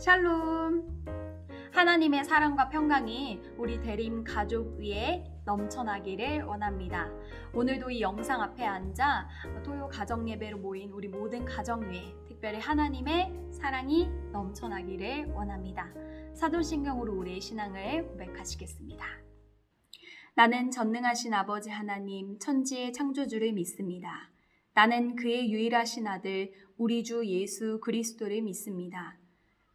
샬롬. 하나님의 사랑과 평강이 우리 대림 가족 위에 넘쳐나기를 원합니다. 오늘도 이 영상 앞에 앉아 토요 가정 예배로 모인 우리 모든 가정 위에 특별히 하나님의 사랑이 넘쳐나기를 원합니다. 사도신경으로 우리의 신앙을 고백하시겠습니다. 나는 전능하신 아버지 하나님 천지의 창조주를 믿습니다. 나는 그의 유일하신 아들 우리 주 예수 그리스도를 믿습니다.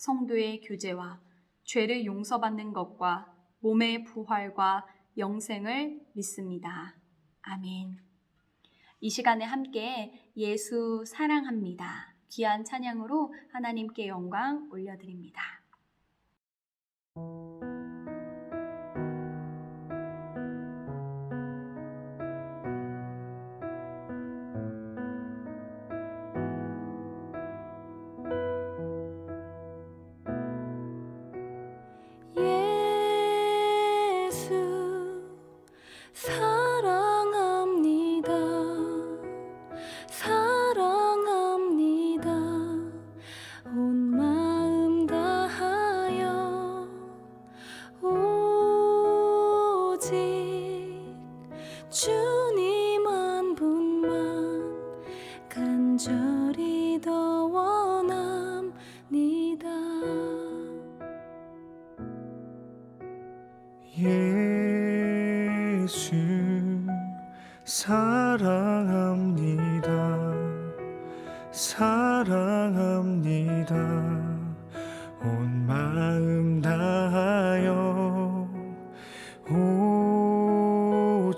성도의 교제와 죄를 용서받는 것과 몸의 부활과 영생을 믿습니다. 아멘. 이 시간에 함께 예수 사랑합니다. 귀한 찬양으로 하나님께 영광 올려드립니다.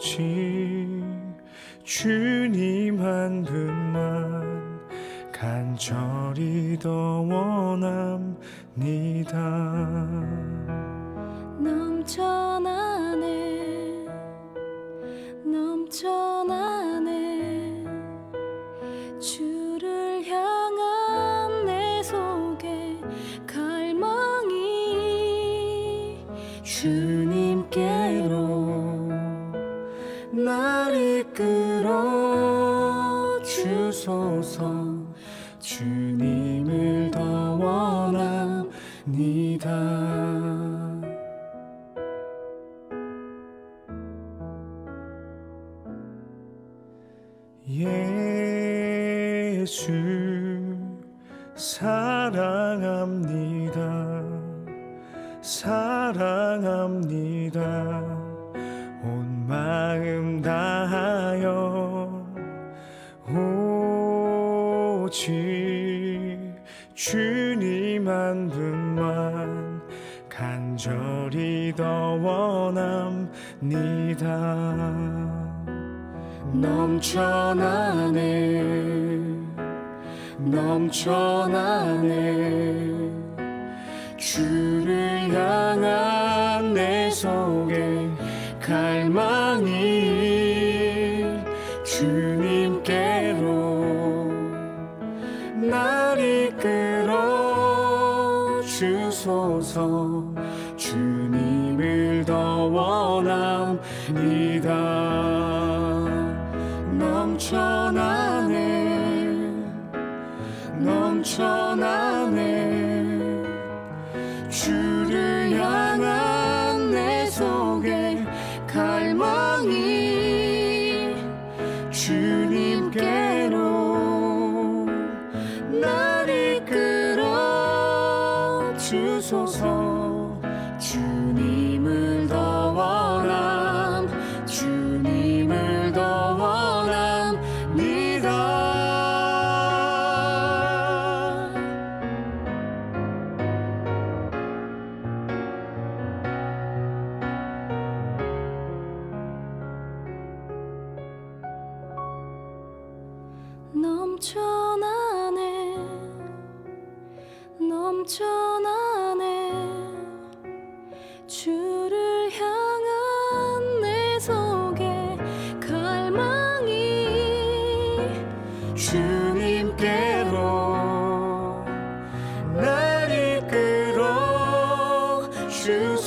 오직 주님 한 분만 간절히 더 원합니다. 넘쳐 이끌어 주소서. 주 주님 한 분만 간절히 더 원합니다. 넘쳐나네 넘쳐나네. 주를 향한 더 원합니다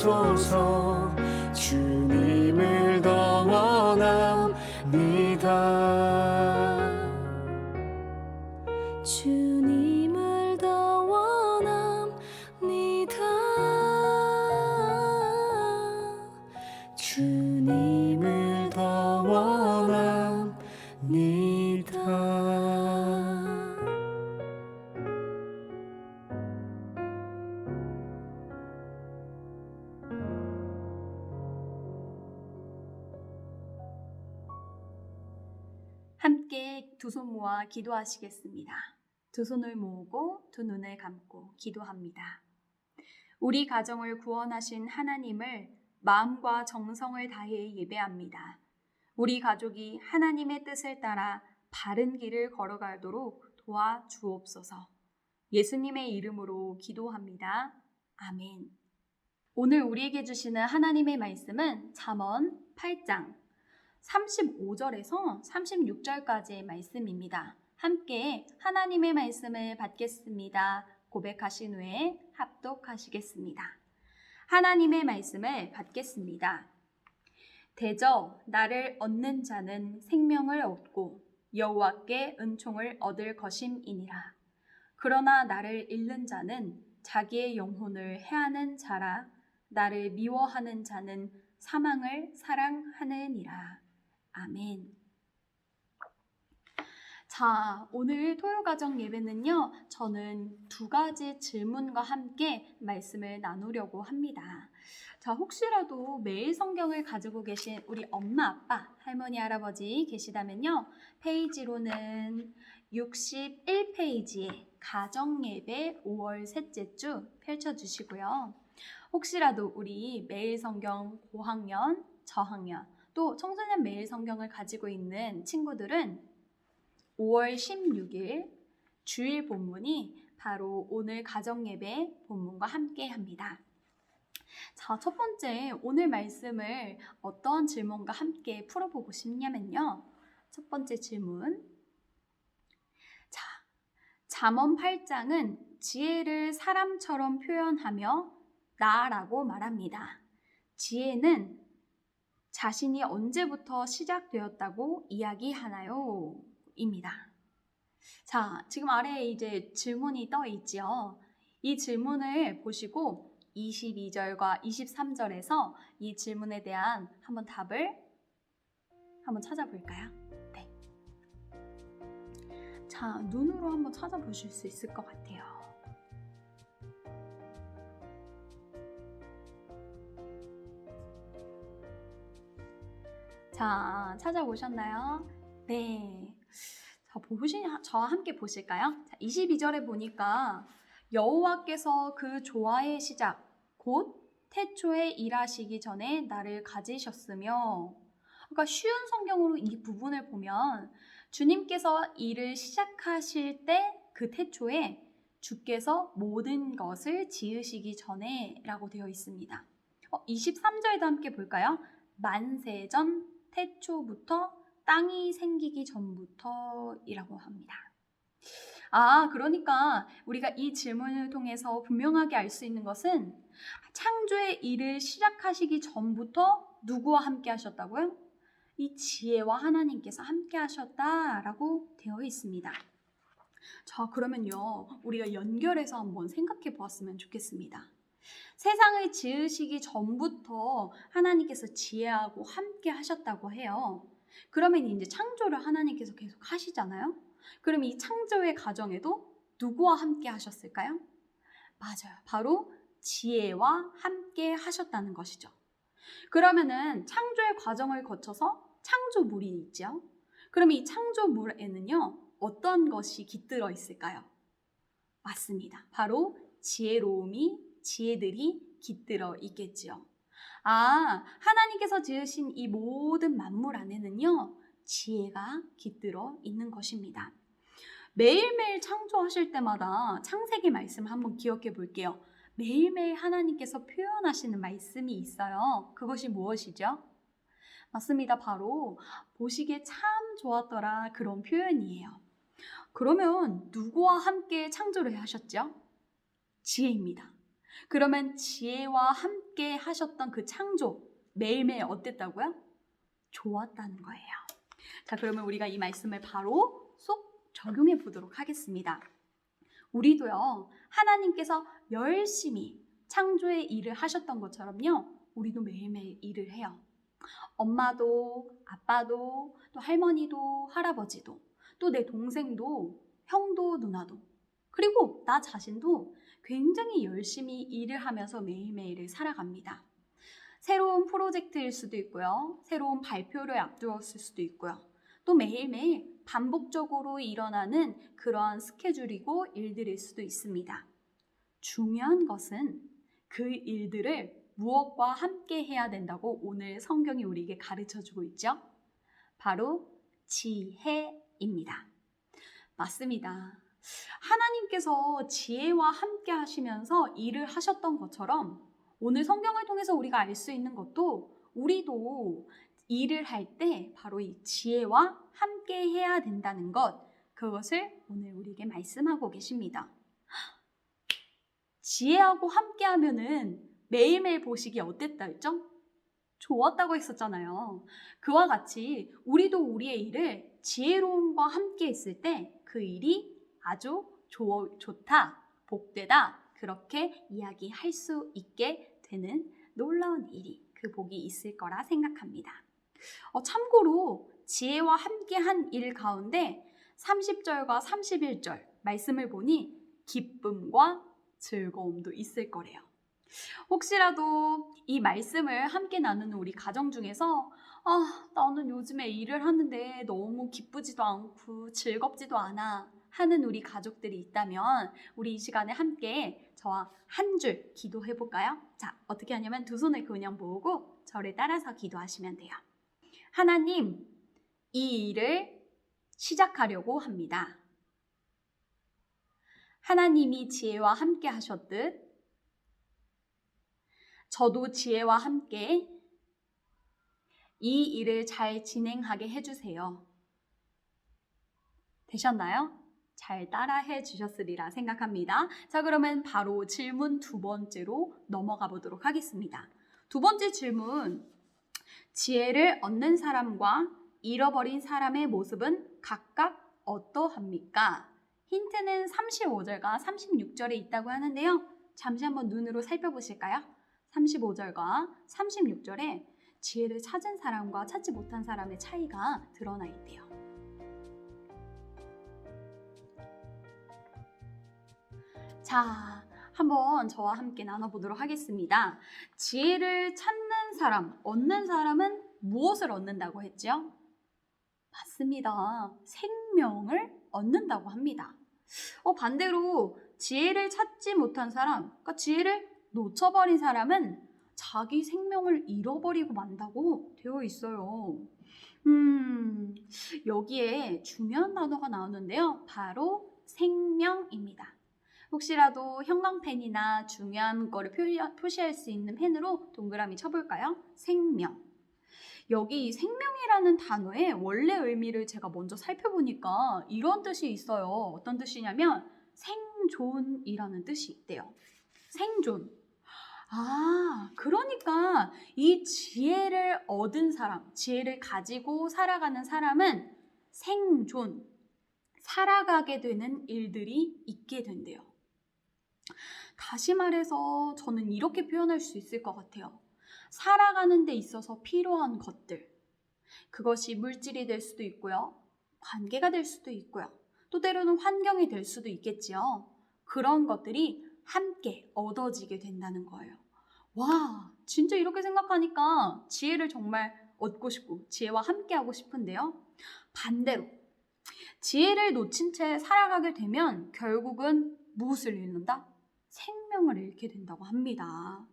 주소서 함께 두 손 모아 기도하시겠습니다. 두 손을 모으고 두 눈을 감고 기도합니다. 우리 가정을 구원하신 하나님을 마음과 정성을 다해 예배합니다. 우리 가족이 하나님의 뜻을 따라 바른 길을 걸어가도록 도와 주옵소서. 예수님의 이름으로 기도합니다. 아멘. 오늘 우리에게 주시는 하나님의 말씀은 잠언 8장 35절에서 36절까지의 말씀입니다. 함께 하나님의 말씀을 받겠습니다. 고백하신 후에 합독하시겠습니다. 하나님의 말씀을 받겠습니다. 대저 나를 얻는 자는 생명을 얻고 여호와께 은총을 얻을 것임이니라. 그러나 나를 잃는 자는 자기의 영혼을 해하는 자라 나를 미워하는 자는 사망을 사랑하느니라. 아멘. 자, 오늘 토요가정 예배는요, 저는 두 가지 질문과 함께 말씀을 나누려고 합니다. 자, 혹시라도 매일 성경을 가지고 계신 우리 엄마, 아빠, 할머니, 할아버지 계시다면요, 페이지로는 61페이지에 가정예배 5월 셋째 주 펼쳐주시고요. 혹시라도 우리 매일 성경 고학년, 저학년, 또 청소년 매일 성경을 가지고 있는 친구들은 5월 16일 주일 본문이 바로 오늘 가정 예배 본문과 함께 합니다. 자, 첫 번째 오늘 말씀을 어떤 질문과 함께 풀어보고 싶냐면요. 첫 번째 질문. 자, 잠언 8장은 지혜를 사람처럼 표현하며 나라고 말합니다. 지혜는 자신이 언제부터 시작되었다고 이야기하나요? 입니다. 자, 지금 아래에 이제 질문이 떠 있지요. 이 질문을 보시고 22절과 23절에서 이 질문에 대한 한번 답을 한번 찾아볼까요? 네. 자, 눈으로 한번 찾아보실 수 있을 것 같아요. 자, 찾아보셨나요? 네. 자, 보시, 저와 함께 보실까요? 자, 22절에 보니까 여호와께서 그 조화의 시작, 곧 태초에 일하시기 전에 나를 가지셨으며, 그러니까 쉬운 성경으로 이 부분을 보면 주님께서 일을 시작하실 때 그 태초에 주께서 모든 것을 지으시기 전에 라고 되어 있습니다. 어, 23절도 함께 볼까요? 만세전 태초부터 땅이 생기기 전부터이라고 합니다. 아, 그러니까 우리가 이 질문을 통해서 분명하게 알 수 있는 것은 창조의 일을 시작하시기 전부터 누구와 함께 하셨다고요? 이 지혜와 하나님께서 함께 하셨다라고 되어 있습니다. 자, 그러면요. 우리가 연결해서 한번 생각해 보았으면 좋겠습니다. 세상을 지으시기 전부터 하나님께서 지혜하고 함께 하셨다고 해요. 그러면 이제 창조를 하나님께서 계속 하시잖아요. 그럼 이 창조의 과정에도 누구와 함께 하셨을까요? 맞아요. 바로 지혜와 함께 하셨다는 것이죠. 그러면은 창조의 과정을 거쳐서 창조물이 있죠. 그럼 이 창조물에는요, 어떤 것이 깃들어 있을까요? 맞습니다. 바로 지혜로움이, 지혜들이 깃들어 있겠지요. 아, 하나님께서 지으신 이 모든 만물 안에는요, 지혜가 깃들어 있는 것입니다. 매일매일 창조하실 때마다 창세기 말씀 한번 기억해 볼게요. 매일매일 하나님께서 표현하시는 말씀이 있어요. 그것이 무엇이죠? 맞습니다. 바로 보시기에 참 좋았더라 그런 표현이에요. 그러면 누구와 함께 창조를 하셨죠? 지혜입니다. 그러면 지혜와 함께 하셨던 그 창조 매일매일 어땠다고요? 좋았다는 거예요. 자, 그러면 우리가 이 말씀을 바로 쏙 적용해 보도록 하겠습니다. 우리도요, 하나님께서 열심히 창조의 일을 하셨던 것처럼요, 우리도 매일매일 일을 해요. 엄마도, 아빠도, 또 할머니도, 할아버지도, 또 내 동생도, 형도, 누나도, 그리고 나 자신도 굉장히 열심히 일을 하면서 매일매일을 살아갑니다. 새로운 프로젝트일 수도 있고요. 새로운 발표를 앞두었을 수도 있고요. 또 매일매일 반복적으로 일어나는 그러한 스케줄이고 일들일 수도 있습니다. 중요한 것은 그 일들을 무엇과 함께 해야 된다고 오늘 성경이 우리에게 가르쳐 주고 있죠? 바로 지혜입니다. 맞습니다. 하나님께서 지혜와 함께 하시면서 일을 하셨던 것처럼 오늘 성경을 통해서 우리가 알 수 있는 것도 우리도 일을 할 때 바로 이 지혜와 함께 해야 된다는 것, 그것을 오늘 우리에게 말씀하고 계십니다. 지혜하고 함께 하면은 매일매일 보시기 어땠다 했죠? 좋았다고 했었잖아요. 그와 같이 우리도 우리의 일을 지혜로움과 함께 했을 때 그 일이 아주 좋, 좋다, 복되다, 그렇게 이야기할 수 있게 되는 놀라운 일이 그 복이 있을 거라 생각합니다. 어, 참고로 지혜와 함께 한 일 가운데 30절과 31절 말씀을 보니 기쁨과 즐거움도 있을 거래요. 혹시라도 이 말씀을 함께 나누는 우리 가정 중에서 아, 나는 요즘에 일을 하는데 너무 기쁘지도 않고 즐겁지도 않아 하는 우리 가족들이 있다면 우리 이 시간에 함께 저와 한 줄 기도해 볼까요? 자, 어떻게 하냐면 두 손을 그냥 모으고 저를 따라서 기도하시면 돼요. 하나님, 이 일을 시작하려고 합니다. 하나님이 지혜와 함께 하셨듯 저도 지혜와 함께 이 일을 잘 진행하게 해주세요. 되셨나요? 잘 따라해 주셨으리라 생각합니다. 자, 그러면 바로 질문 두 번째로 넘어가 보도록 하겠습니다. 두 번째 질문. 지혜를 얻는 사람과 잃어버린 사람의 모습은 각각 어떠합니까? 힌트는 35절과 36절에 있다고 하는데요. 잠시 한번 눈으로 살펴보실까요? 35절과 36절에 지혜를 찾은 사람과 찾지 못한 사람의 차이가 드러나 있대요. 자, 한번 저와 함께 나눠보도록 하겠습니다. 지혜를 찾는 사람, 얻는 사람은 무엇을 얻는다고 했죠? 맞습니다. 생명을 얻는다고 합니다. 어, 반대로 지혜를 찾지 못한 사람, 그러니까 지혜를 놓쳐버린 사람은 자기 생명을 잃어버리고 만다고 되어 있어요. 음, 여기에 중요한 단어가 나오는데요. 바로 생명입니다. 혹시라도 형광펜이나 중요한 거를 표시할 수 있는 펜으로 동그라미 쳐볼까요? 생명. 여기 생명이라는 단어의 원래 의미를 제가 먼저 살펴보니까 이런 뜻이 있어요. 어떤 뜻이냐면 생존이라는 뜻이 있대요. 생존. 아, 그러니까 이 지혜를 얻은 사람, 지혜를 가지고 살아가는 사람은 생존, 살아가게 되는 일들이 있게 된대요. 다시 말해서 저는 이렇게 표현할 수 있을 것 같아요. 살아가는 데 있어서 필요한 것들. 그것이 물질이 될 수도 있고요. 관계가 될 수도 있고요. 또 때로는 환경이 될 수도 있겠지요. 그런 것들이 함께 얻어지게 된다는 거예요. 와, 진짜 이렇게 생각하니까 지혜를 정말 얻고 싶고 지혜와 함께 하고 싶은데요. 반대로 지혜를 놓친 채 살아가게 되면 결국은 무엇을 잃는다? 생명을 잃게 된다고 합니다.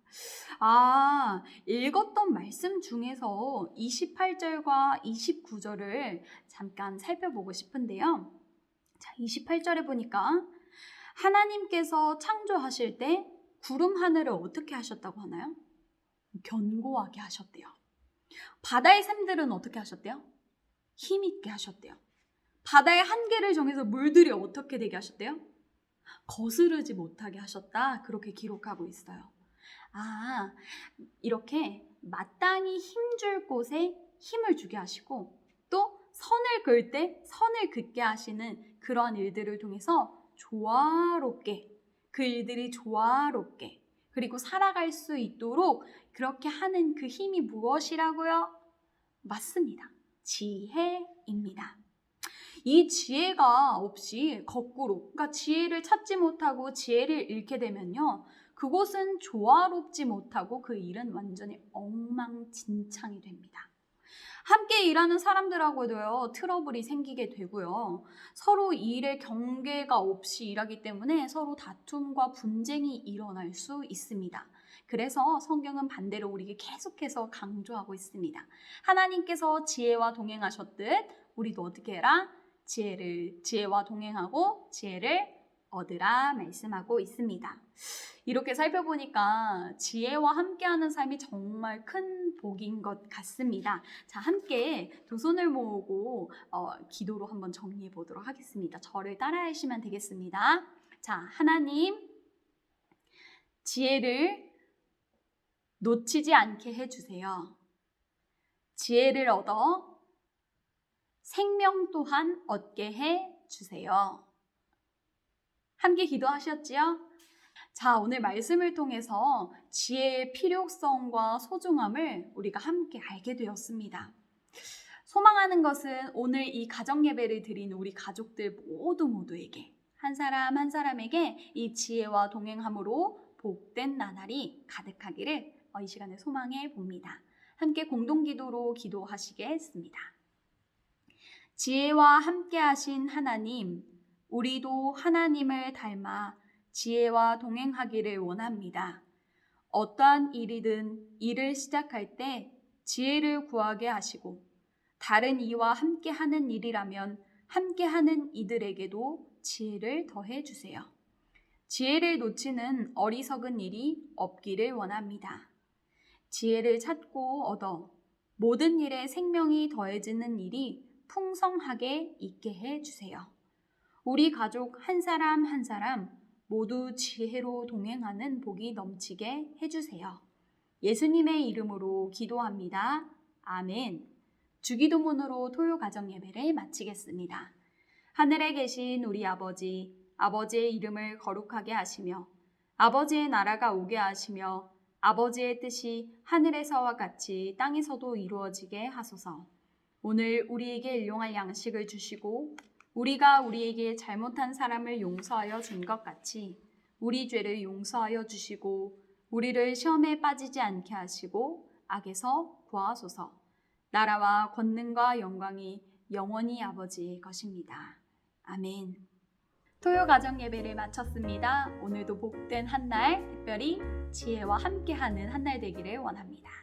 아, 읽었던 말씀 중에서 28절과 29절을 잠깐 살펴보고 싶은데요. 자, 28절에 보니까 하나님께서 창조하실 때 구름 하늘을 어떻게 하셨다고 하나요? 견고하게 하셨대요. 바다의 샘들은 어떻게 하셨대요? 힘있게 하셨대요. 바다의 한계를 정해서 물들이 어떻게 되게 하셨대요? 거스르지 못하게 하셨다. 그렇게 기록하고 있어요. 아, 이렇게 마땅히 힘줄 곳에 힘을 주게 하시고 또 선을 그을 때 선을 긋게 하시는 그러한 일들을 통해서 조화롭게 그 일들이 조화롭게 그리고 살아갈 수 있도록 그렇게 하는 그 힘이 무엇이라고요? 맞습니다. 지혜입니다. 이 지혜가 없이 거꾸로, 그러니까 지혜를 찾지 못하고 지혜를 잃게 되면요. 그곳은 조화롭지 못하고 그 일은 완전히 엉망진창이 됩니다. 함께 일하는 사람들하고도요, 트러블이 생기게 되고요. 서로 일의 경계가 없이 일하기 때문에 서로 다툼과 분쟁이 일어날 수 있습니다. 그래서 성경은 반대로 우리에게 계속해서 강조하고 있습니다. 하나님께서 지혜와 동행하셨듯 우리도 어떻게 해라? 지혜를 지혜와 동행하고 지혜를 얻으라 말씀하고 있습니다. 이렇게 살펴보니까 지혜와 함께하는 삶이 정말 큰 복인 것 같습니다. 자, 함께 두 손을 모으고 어, 기도로 한번 정리해 보도록 하겠습니다. 저를 따라하시면 되겠습니다. 자, 하나님 지혜를 놓치지 않게 해주세요. 지혜를 얻어 생명 또한 얻게 해 주세요. 함께 기도하셨지요? 자, 오늘 말씀을 통해서 지혜의 필요성과 소중함을 우리가 함께 알게 되었습니다. 소망하는 것은 오늘 이 가정 예배를 드린 우리 가족들 모두 모두에게 한 사람 한 사람에게 이 지혜와 동행함으로 복된 나날이 가득하기를 어, 이 시간에 소망해 봅니다. 함께 공동 기도로 기도하시겠습니다. 지혜와 함께 하신 하나님, 우리도 하나님을 닮아 지혜와 동행하기를 원합니다. 어떠한 일이든 일을 시작할 때 지혜를 구하게 하시고 다른 이와 함께 하는 일이라면 함께 하는 이들에게도 지혜를 더해 주세요. 지혜를 놓치는 어리석은 일이 없기를 원합니다. 지혜를 찾고 얻어 모든 일에 생명이 더해지는 일이 풍성하게 있게 해 주세요. 우리 가족 한 사람 한 사람 모두 지혜로 동행하는 복이 넘치게 해 주세요. 예수님의 이름으로 기도합니다. 아멘. 주기도문으로 토요 가정 예배를 마치겠습니다. 하늘에 계신 우리 아버지, 아버지의 이름을 거룩하게 하시며 아버지의 나라가 오게 하시며 아버지의 뜻이 하늘에서와 같이 땅에서도 이루어지게 하소서. 오늘 우리에게 일용할 양식을 주시고 우리가 우리에게 잘못한 사람을 용서하여 준 것 같이 우리 죄를 용서하여 주시고 우리를 시험에 빠지지 않게 하시고 악에서 구하소서. 나라와 권능과 영광이 영원히 아버지의 것입니다. 아멘. 토요 가정 예배를 마쳤습니다. 오늘도 복된 한 날, 특별히 지혜와 함께하는 한 날 되기를 원합니다.